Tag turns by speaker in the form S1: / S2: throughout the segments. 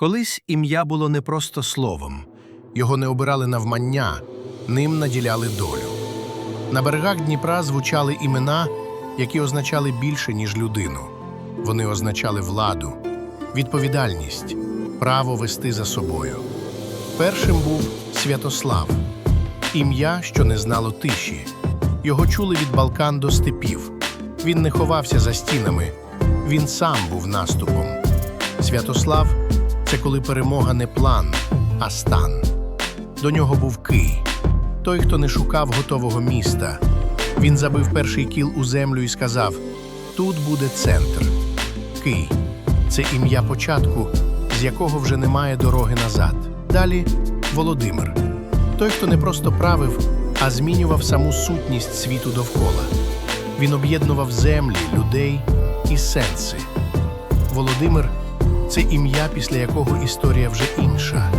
S1: Колись ім'я було не просто словом, його не обирали навмання, ним наділяли долю. На берегах Дніпра звучали імена, які означали більше, ніж людину. Вони означали владу, відповідальність, право вести за собою. Першим був Святослав, ім'я, що не знало тиші. Його чули від Балкан до степів. Він не ховався за стінами, він сам був наступом. Святослав це коли перемога не план, а стан. До нього був Кий, той, хто не шукав готового міста. Він забив перший кіл у землю і сказав: Тут буде центр. Кий це ім'я початку, з якого вже немає дороги назад. Далі Володимир, той, хто не просто правив, а змінював саму сутність світу довкола. Він об'єднував землі, людей і сенси. Володимир це ім'я, після якого історія вже інша.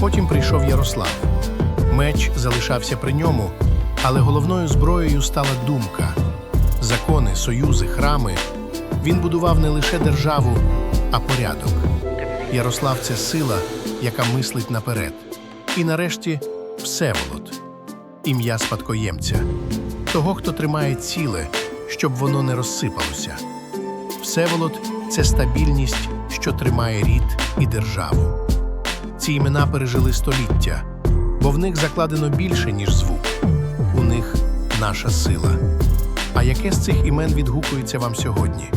S1: Потім прийшов Ярослав. Меч залишався при ньому, але головною зброєю стала думка. Закони, союзи, храми. Він будував не лише державу, а порядок. Ярослав це сила, яка мислить наперед. І нарешті Всеволод ім'я спадкоємця, того, хто тримає ціле, щоб воно не розсипалося. Всеволод це стабільність, що тримає рід і державу. Ці імена пережили століття, бо в них закладено більше, ніж звук. У них наша сила. А яке з цих імен відгукується вам сьогодні?